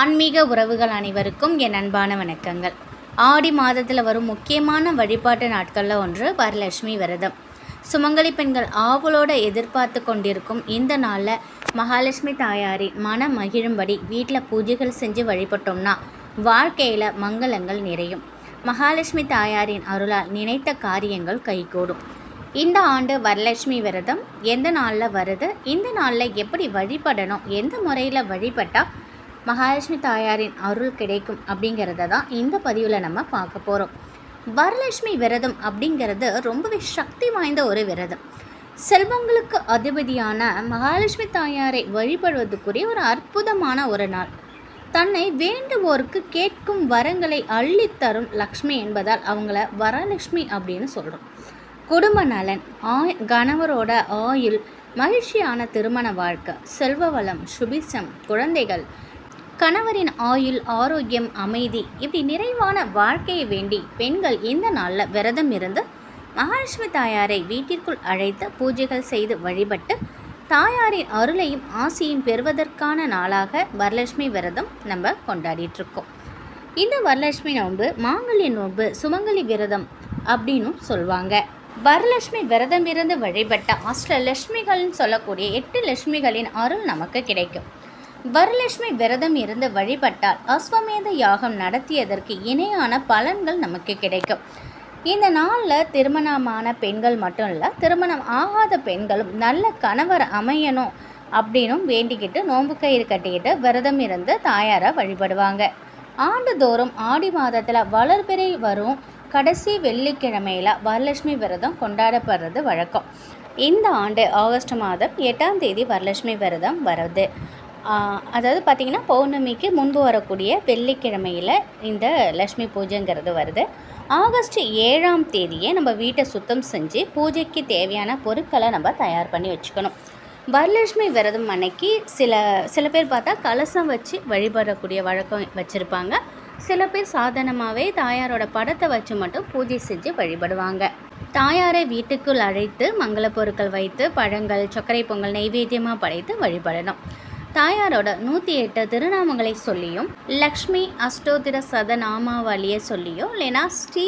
ஆன்மீக உறவுகள் அனைவருக்கும் என் அன்பான வணக்கங்கள். ஆடி மாதத்தில் வரும் முக்கியமான வழிபாட்டு நாட்களில் ஒன்று வரலட்சுமி விரதம். சுமங்கலி பெண்கள் ஆவலோடு எதிர்பார்த்து கொண்டிருக்கும் இந்த நாளில் மகாலட்சுமி தாயாரின் மன மகிழும்படி வீட்டில் பூஜைகள் செஞ்சு வழிபட்டோம்னா வாழ்க்கையில் மங்களங்கள் நிறையும். மகாலட்சுமி தாயாரின் அருளால் நினைத்த காரியங்கள் கைகூடும். இந்த ஆண்டு வரலட்சுமி விரதம் எந்த நாளில் வருது? இந்த நாளில் எப்படி வழிபடணும்? எந்த முறையில் வழிபட்டால் மகாலட்சுமி தாயாரின் அருள் கிடைக்கும் அப்படிங்கிறத தான் இந்த பதிவில் நம்ம பார்க்க போகிறோம் வரலட்சுமி விரதம் அப்படிங்கிறது ரொம்பவே சக்தி வாய்ந்த ஒரு விரதம். செல்வங்களுக்கு அதிபதியான மகாலட்சுமி தாயாரை வழிபடுவதற்குரிய ஒரு அற்புதமான ஒரு நாள். தன்னை வேண்டுவோருக்கு கேட்கும் வரங்களை அள்ளித்தரும் லக்ஷ்மி என்பதால் அவங்கள வரலட்சுமி அப்படின்னு சொல்கிறோம் குடும்ப நலன் ஆய் கணவரோட ஆயுள் மகிழ்ச்சியான திருமண வாழ்க்கை செல்வ வளம் சுபிசம் குழந்தைகள் கணவரின் ஆயுள் ஆரோக்கியம் அமைதி இப்படி நிறைவான வாழ்க்கையை வேண்டி பெண்கள் இந்த நாளில் விரதம் இருந்து மகாலட்சுமி தாயாரை வீட்டிற்குள் அழைத்து பூஜைகள் செய்து வழிபட்டு தாயாரின் அருளையும் ஆசையும் பெறுவதற்கான நாளாக வரலட்சுமி விரதம் நம்ம கொண்டாடிட்டு இருக்கோம். இந்த வரலட்சுமி நோன்பு மாங்கல்ய நோன்பு சுமங்கலி விரதம் அப்படின்னும் சொல்லுவாங்க வரலட்சுமி விரதம் இருந்து வழிபட்ட அஷ்டலட்சுமிகள்னு சொல்லக்கூடிய எட்டு லட்சுமிகளின் அருள் நமக்கு கிடைக்கும். வரலட்சுமி விரதம் இருந்து வழிபட்டால் அஸ்வமேத யாகம் நடத்தியதற்கு இணையான பலன்கள் நமக்கு கிடைக்கும். இந்த நாளில் திருமணமான பெண்கள் மட்டும் இல்லை திருமணம் ஆகாத பெண்களும் நல்ல கணவர் அமையணும் அப்படின்னும் வேண்டிக்கிட்டு நோன்பு கயிறு கட்டிக்கிட்டு விரதம் இருந்து தாயாரை வழிபடுவாங்க. ஆண்டுதோறும் ஆடி மாதத்தில் வளர்பிறை வரும். கடைசி வெள்ளிக்கிழமையில் வரலட்சுமி விரதம் கொண்டாடப்படுறது வழக்கம். இந்த ஆண்டு ஆகஸ்ட் மாதம் எட்டாம் தேதி வரலட்சுமி விரதம் வருது அதாவது பார்த்திங்கன்னா பௌர்ணமிக்கு முன்பு வரக்கூடிய வெள்ளிக்கிழமையில் இந்த லக்ஷ்மி பூஜைங்கிறது வருது. ஆகஸ்ட் ஏழாம் தேதியே நம்ம வீட்டை சுத்தம் செஞ்சு பூஜைக்கு தேவையான பொருட்களை நம்ம தயார் பண்ணி வச்சுக்கணும். வரலட்சுமி விரதம் அன்னைக்கு சில சில பேர் பார்த்தா கலசம் வச்சு வழிபடக்கூடிய வழக்கம் வச்சுருப்பாங்க. சில பேர் சாதாரணமாகவே தாயாரோட படத்தை வச்சு மட்டும் பூஜை செஞ்சு வழிபடுவாங்க. தாயாரை வீட்டுக்குள் அழைத்து மங்கள பொருட்கள் வைத்து பழங்கள் சர்க்கரை பொங்கல் நைவேத்தியமாக படைத்து வழிபடணும். தாயாரோட நூற்றி எட்டு திருநாமங்களை சொல்லியும் லக்ஷ்மி அஷ்டோத்திர சத நாமாவளியை சொல்லியும் இல்லைனா ஸ்ரீ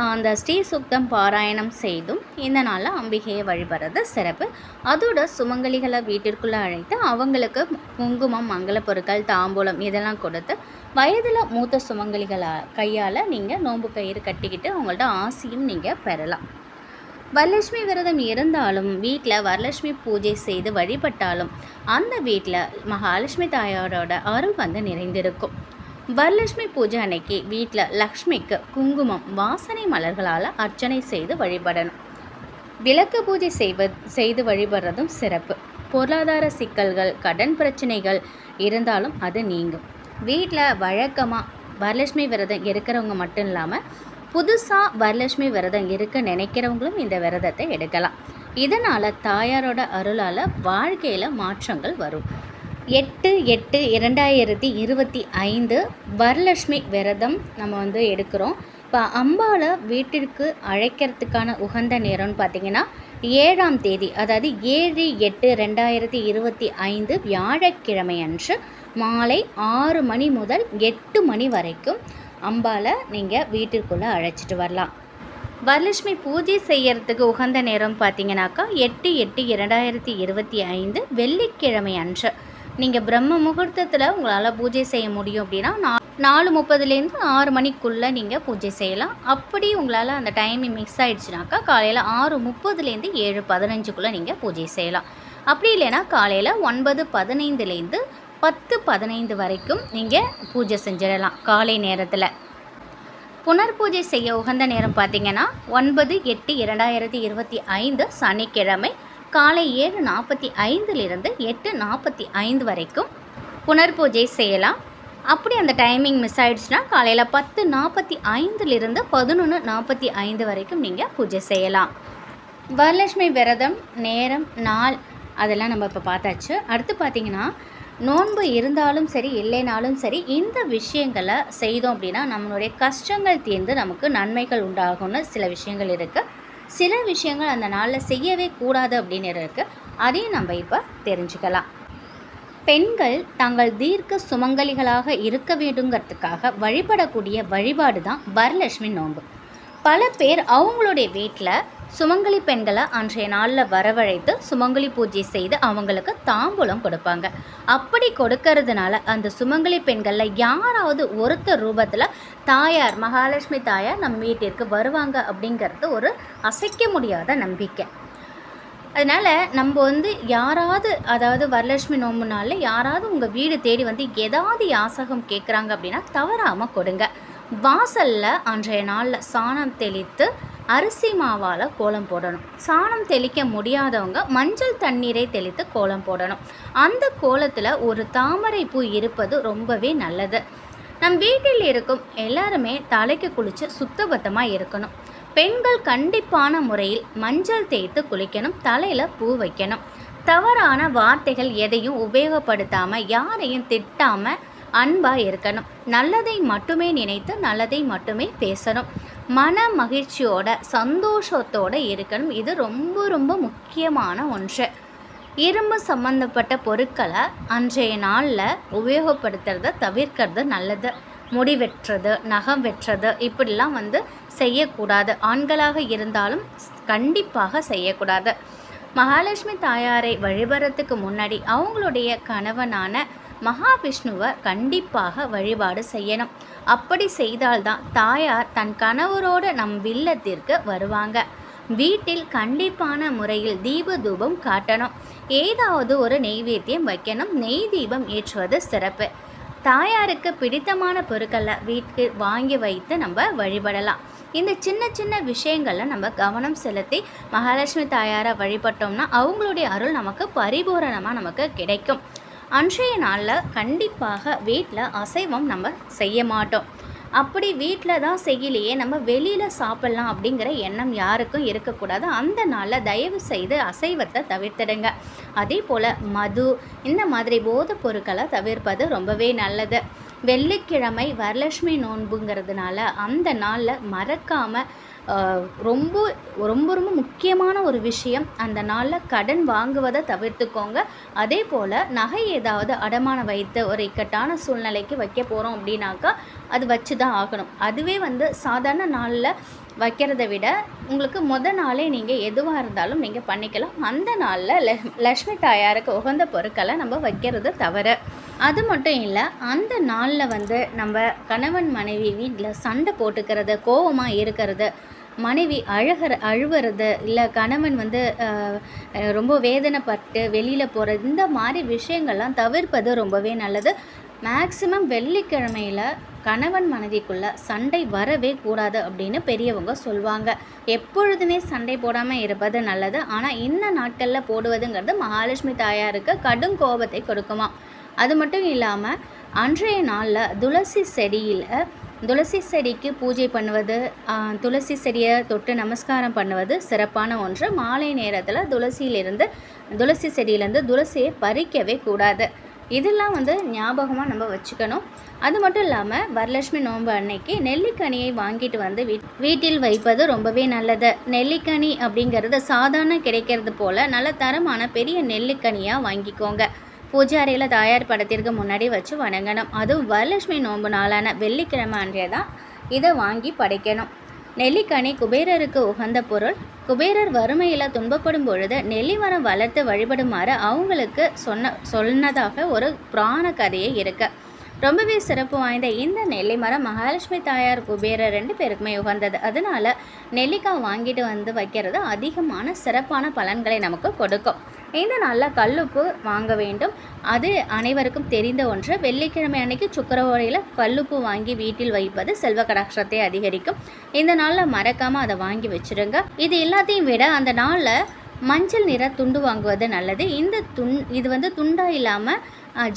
அந்த ஸ்ரீ சுக்தம் பாராயணம் செய்தும் இந்த நாளில் அம்பிகையை வழிபடுறது சிறப்பு. அதோட சுமங்கலிகளை வீட்டிற்குள்ளே அழைத்து அவங்களுக்கு குங்குமம் மங்கள பொருட்கள் தாம்பூலம் இதெல்லாம் கொடுத்து வயதில் மூத்த சுமங்கலிகளா கையால் நீங்கள் நோன்பு கயிறு கட்டிக்கிட்டு அவங்கள்ட்ட ஆசியும் நீங்கள் பெறலாம். வரலட்சுமி விரதம் இருந்தாலும் வீட்டில் வரலட்சுமி பூஜை செய்து வழிபட்டாலும் அந்த வீட்டில் மகாலட்சுமி தாயாரோட அருள் வந்து நிறைந்திருக்கும். வரலட்சுமி பூஜை அன்னைக்கு வீட்டில் லக்ஷ்மிக்கு குங்குமம் வாசனை மலர்களால் அர்ச்சனை செய்து வழிபடணும். விளக்கு பூஜை செய்வது செய்து வழிபடுறதும் சிறப்பு. பொருளாதார சிக்கல்கள் கடன் பிரச்சனைகள் இருந்தாலும் அது நீங்கும். வீட்டில் வழக்கமாக வரலட்சுமி விரதம் இருக்கிறவங்க மட்டும் இல்லாமல் புதுசாக வரலட்சுமி விரதம் இருக்க நினைக்கிறவங்களும் இந்த விரதத்தை எடுக்கலாம். இதனால் தாயாரோட அருளால் வாழ்க்கையில் மாற்றங்கள் வரும். எட்டு எட்டு இரண்டாயிரத்தி இருபத்தி ஐந்து வரலட்சுமி விரதம் நம்ம வந்து எடுக்கிறோம். இப்போ அம்பாவை வீட்டிற்கு அழைக்கிறதுக்கான உகந்த நேரம்னு பார்த்தீங்கன்னா ஏழாம் தேதி அதாவது ஏழு எட்டு ரெண்டாயிரத்தி இருபத்தி ஐந்து வியாழக்கிழமை அன்று மாலை ஆறு மணி முதல் எட்டு மணி வரைக்கும் அம்பாவை நீங்கள் வீட்டிற்குள்ளே அழைச்சிட்டு வரலாம். வரலட்சுமி பூஜை செய்யறதுக்கு உகந்த நேரம் பார்த்தீங்கன்னாக்கா எட்டு எட்டு இரண்டாயிரத்தி இருபத்தி ஐந்து வெள்ளிக்கிழமை அன்று. நீங்கள் பிரம்ம முகூர்த்தத்தில் உங்களால் பூஜை செய்ய முடியும் அப்படின்னா நா நாலு முப்பதுலேருந்து ஆறு மணிக்குள்ளே நீங்கள் பூஜை செய்யலாம். அப்படி உங்களால் அந்த டைமிங் மிஸ் ஆகிடுச்சுனாக்கா காலையில் ஆறு முப்பதுலேருந்து ஏழு பதினஞ்சுக்குள்ளே நீங்கள் பூஜை செய்யலாம். அப்படி இல்லைன்னா காலையில் ஒன்பது பதினைந்துலேருந்து பத்து பதினைந்து வரைக்கும் நீங்கள் பூஜை செஞ்சிடலாம் காலை நேரத்தில். புனர் பூஜை செய்ய உகந்த நேரம் பார்த்தீங்கன்னா ஒன்பது எட்டு இரண்டாயிரத்தி இருபத்தி ஐந்து சனிக்கிழமை காலை ஏழு நாற்பத்தி ஐந்துலேருந்து எட்டு நாற்பத்தி ஐந்து வரைக்கும் புனர் பூஜை செய்யலாம். அப்படி அந்த டைமிங் மிஸ் ஆகிடுச்சுன்னா காலையில் பத்து நாற்பத்தி ஐந்துலேருந்து பதினொன்று நாற்பத்தி ஐந்து வரைக்கும் நீங்கள் பூஜை செய்யலாம். வரலட்சுமி விரதம் நேரம் நாள் அதெல்லாம் நம்ம இப்போ பார்த்தாச்சு. அடுத்து பார்த்தீங்கன்னா நோன்பு இருந்தாலும் சரி இல்லைனாலும் சரி இந்த விஷயங்களை செய்தோம் அப்படின்னா நம்மளுடைய கஷ்டங்கள் தீர்ந்து நமக்கு நன்மைகள் உண்டாகும்னு சில விஷயங்கள் இருக்குது சில விஷயங்கள் அந்த நாளில் செய்யவே கூடாது அப்படின்னு இருக்குது அதையும் நம்ம இப்போ தெரிஞ்சுக்கலாம். பெண்கள் தாங்கள் தீர்க்க சுமங்கலிகளாக இருக்க வேண்டுங்கிறதுக்காக வழிபடக்கூடிய வழிபாடு தான் வரலட்சுமி நோன்பு. பல பேர் அவங்களுடைய வீட்டில் சுமங்கலி பெண்களை அன்றைய நாளில் வரவழைத்து சுமங்கலி பூஜை செய்து அவங்களுக்கு தாம்பூலம் கொடுப்பாங்க. அப்படி கொடுக்கறதுனால அந்த சுமங்கலி பெண்களில் யாராவது ஒருத்தர் ரூபத்தில் தாயார் மகாலட்சுமி தாயார் நம் வீட்டிற்கு வருவாங்க அப்படிங்கிறது ஒரு அசைக்க முடியாத நம்பிக்கை. அதனால் நம்ம வந்து யாராவது அதாவது வரலட்சுமி நோம்பு நாளில் யாராவது உங்கள் வீடு தேடி வந்து ஏதாவது யாசகம் கேட்குறாங்க அப்படின்னா தவறாமல் கொடுங்க. வாசலில் அன்றைய நாளில் சாணம் தெளித்து அரிசி மாவால் கோலம் போடணும். சாணம் தெளிக்க முடியாதவங்க மஞ்சள் தண்ணீரை தெளித்து கோலம் போடணும். அந்த கோலத்தில் ஒரு தாமரை பூ இருப்பது ரொம்பவே நல்லது. நம் வீட்டில் இருக்கும் எல்லாருமே தலைக்கு குளித்து சுத்தபத்தமாக இருக்கணும். பெண்கள் கண்டிப்பான முறையில் மஞ்சள் தேய்த்து குளிக்கணும் தலையில் பூ வைக்கணும். தவறான வார்த்தைகள் எதையும் உபயோகப்படுத்தாமல் யாரையும் திட்டாமல் அன்பாக இருக்கணும். நல்லதை மட்டுமே நினைத்து நல்லதை மட்டுமே பேசணும். மன மகிழ்ச்சியோட சந்தோஷத்தோடு இருக்கணும். இது ரொம்ப ரொம்ப முக்கியமான ஒன்று. இரும்பு சம்மந்தப்பட்ட பொருட்களை அன்றைய நாளில் உபயோகப்படுத்துறத தவிர்க்கிறது நல்லது. முடி வெட்டுறது நகம் வெட்டுறது இப்படிலாம் வந்து செய்யக்கூடாது. ஆண்களாக இருந்தாலும் கண்டிப்பாக செய்யக்கூடாது. மகாலட்சுமி தாயாரை வழிபடுறதுக்கு முன்னாடி அவங்களுடைய கணவனான மகாவிஷ்ணுவை கண்டிப்பாக வழிபாடு செய்யணும். அப்படி செய்தால்தான் தாயார் தன் கணவரோட நம் வில்லத்திற்கு வருவாங்க. வீட்டில் கண்டிப்பான முறையில் தீப தூபம் காட்டணும். ஏதாவது ஒரு நெய்வேத்தியம் வைக்கணும். நெய் தீபம் ஏற்றுவது சிறப்பு. தாயாருக்கு பிடித்தமான பொருட்களை வீட்டுக்கு வாங்கி வைத்து நம்ம வழிபடலாம். இந்த சின்ன சின்ன விஷயங்களில் நம்ம கவனம் செலுத்தி மகாலட்சுமி தாயாரை வழிபட்டோம்னா அவங்களுடைய அருள் நமக்கு பரிபூரணமாக நமக்கு கிடைக்கும். அன்றைய நாளில் கண்டிப்பாக வீட்டில் அசைவம் நம்ம செய்ய மாட்டோம். அப்படி வீட்டில் தான் செய்யலையே நம்ம வெளியில் சாப்பிட்லாம் அப்படிங்கிற எண்ணம் யாருக்கும் இருக்கக்கூடாது. அந்த நாளில் தயவு செய்து அசைவத்தை தவிர்த்திடுங்க. அதே போல் மது இந்த மாதிரி போதைப் பொருட்களை தவிர்ப்பது ரொம்பவே நல்லது. வெள்ளிக்கிழமை வரலட்சுமி நோன்புங்கிறதுனால அந்த நாளில் மறக்காமல் ரொம்ப ரொம்ப ரொம்ப முக்கியமான ஒரு விஷயம் அந்த நாளில் கடன் வாங்குவதை தவிர்த்துக்கோங்க. அதே போல் நகை ஏதாவது அடமானம் வைத்து ஒரு இக்கட்டான சூழ்நிலைக்கு வைக்க போகிறோம் அப்படின்னாக்கா அது வச்சு தான் ஆகணும். அதுவே வந்து சாதாரண நாளில் வைக்கிறத விட உங்களுக்கு முத நாளே நீங்கள் எதுவாக இருந்தாலும் நீங்கள் பண்ணிக்கலாம். அந்த நாளில் லெ லக்ஷ்மி தாயாருக்கு உகந்த பொருட்களை நம்ம வைக்கிறது தவறு. அது மட்டும் இல்லை அந்த நாளில் வந்து நம்ம கணவன் மனைவி வீட்டில் சண்டை போட்டுக்கிறது கோபமாக இருக்கிறது மனைவி அழகிற அழுவுறது இல்லை கணவன் வந்து ரொம்ப வேதனைப்பட்டு வெளியில் போகிறது இந்த மாதிரி விஷயங்கள்லாம் தவிர்ப்பது ரொம்பவே நல்லது. மேக்சிமம் வெள்ளிக்கிழமையில் கணவன் மனைவிக்குள்ளே சண்டை வரவே கூடாது அப்படின்னு பெரியவங்க சொல்லுவாங்க எப்பொழுதுமே சண்டை போடாமல் இருப்பது நல்லது. ஆனால் இந்த நாட்களில் போடுவதுங்கிறது மகாலட்சுமி தாயாருக்கு கடும் கோபத்தை கொடுக்குமா அது மட்டும் இல்லாமல் அன்றைய நாளில் துளசி செடியில் துளசி செடிக்கு பூஜை பண்ணுவது துளசி செடியை தொட்டு நமஸ்காரம் பண்ணுவது சிறப்பான ஒன்று. மாலை நேரத்தில் துளசியிலிருந்து துளசி செடியிலேருந்து துளசியை பறிக்கவே கூடாது. இதெல்லாம் வந்து ஞாபகமாக நம்ம வச்சுக்கணும். அது மட்டும் இல்லாமல் வரலட்சுமி நோன்பு அன்னைக்கு நெல்லிக்கனியை வாங்கிட்டு வந்து வீட் வீட்டில் வைப்பது ரொம்பவே நல்லது. நெல்லிக்கனி அப்படிங்கிறது சாதாரண கிடைக்கிறது போல் நல்ல தரமான பெரிய நெல்லிக்கனியாக வாங்கிக்கோங்க. பூஜை அறையில் தாயார் படத்திற்கு முன்னாடி வச்சு வணங்கணும். அதுவும் வரலட்சுமி நோன்பு நாளான வெள்ளிக்கிழமை அன்றைய தான் இதை வாங்கி படைக்கணும். நெல்லிக்கனி குபேரருக்கு உகந்த பொருள் குபேரர் வறுமையில் துன்பப்படும் பொழுது நெல்லிமரம் வளர்த்து வழிபடுமாறு அவங்களுக்கு சொன்ன சொன்னதாக ஒரு புராண கதையே இருக்கு. ரொம்பவே சிறப்பு வாய்ந்த இந்த நெல்லிமரம் மகாலட்சுமி தாயார் குபேரர் ரெண்டு பேருக்குமே உகந்தது. அதனால நெல்லிக்காய் வாங்கிட்டு வந்து வைக்கிறது அதிகமான சிறப்பான பலன்களை நமக்கு கொடுக்கும். இந்த நாளில் கல்லுப்பு வாங்க வேண்டும். அது அனைவருக்கும் தெரிந்த ஒன்று. வெள்ளிக்கிழமை அன்னைக்கு சுக்கரவாரியில் கல்லுப்பு வாங்கி வீட்டில் வைப்பது செல்வ கடாட்சத்தை அதிகரிக்கும். இந்த நாளில் மறக்காமல் அதை வாங்கி வச்சுருங்க. இது எல்லாத்தையும் விட அந்த நாளில் மஞ்சள் நிற துண்டு வாங்குவது நல்லது. இந்த துண் இது வந்து துண்டாக இல்லாமல்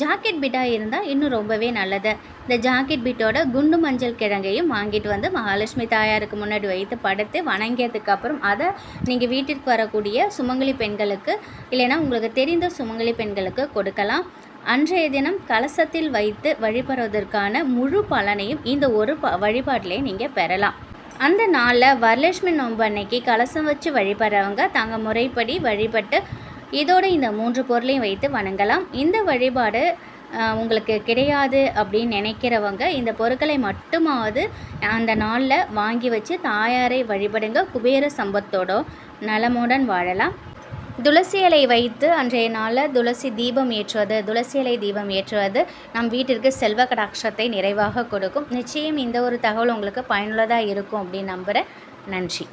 ஜாக்கெட் பிட்டாக இருந்தால் இன்னும் ரொம்பவே நல்லது. இந்த ஜாக்கெட் பிட்டோட குண்டு மஞ்சள் கிழங்கையும் வாங்கிட்டு வந்து மகாலட்சுமி தாயாருக்கு முன்னாடி வைத்து படுத்து வணங்கியதுக்கு அப்புறம் அதை நீங்கள் வீட்டிற்கு வரக்கூடிய சுமங்கலி பெண்களுக்கு இல்லைன்னா உங்களுக்கு தெரிந்த சுமங்கலி பெண்களுக்கு கொடுக்கலாம். அன்றைய தினம் கலசத்தில் வைத்து வழிபடுவதற்கான முழு பலனையும் இந்த ஒரு ப வழிபாட்டிலே நீங்கள் பெறலாம். அந்த நாளில் வரலட்சுமி நோன்பு அன்னைக்கு கலசம் வச்சு வழிபடுறவங்க தாங்க முறைப்படி வழிபட்டு இதோடு இந்த மூன்று பொருளையும் வைத்து வணங்கலாம். இந்த வழிபாடு உங்களுக்கு கிடையாது அப்படின்னு நினைக்கிறவங்க இந்த பொருட்களை மட்டுமாவது அந்த நாளில் வாங்கி வச்சு தாயாரை வழிபடுங்க. குபேர சம்பத்தோட நலமுடன் வாழலாம். துளசி இலை வைத்து அன்றைய நாளில் துளசி தீபம் ஏற்றுவது துளசி இலை தீபம் ஏற்றுவது நம் வீட்டிற்கு செல்வ கடாட்சத்தை நிறைவாக கொடுக்கும். நிச்சயம் இந்த ஒரு தகவல் உங்களுக்கு பயனுள்ளதாக இருக்கும் அப்படின்னு நம்புகிறேன் நன்றி.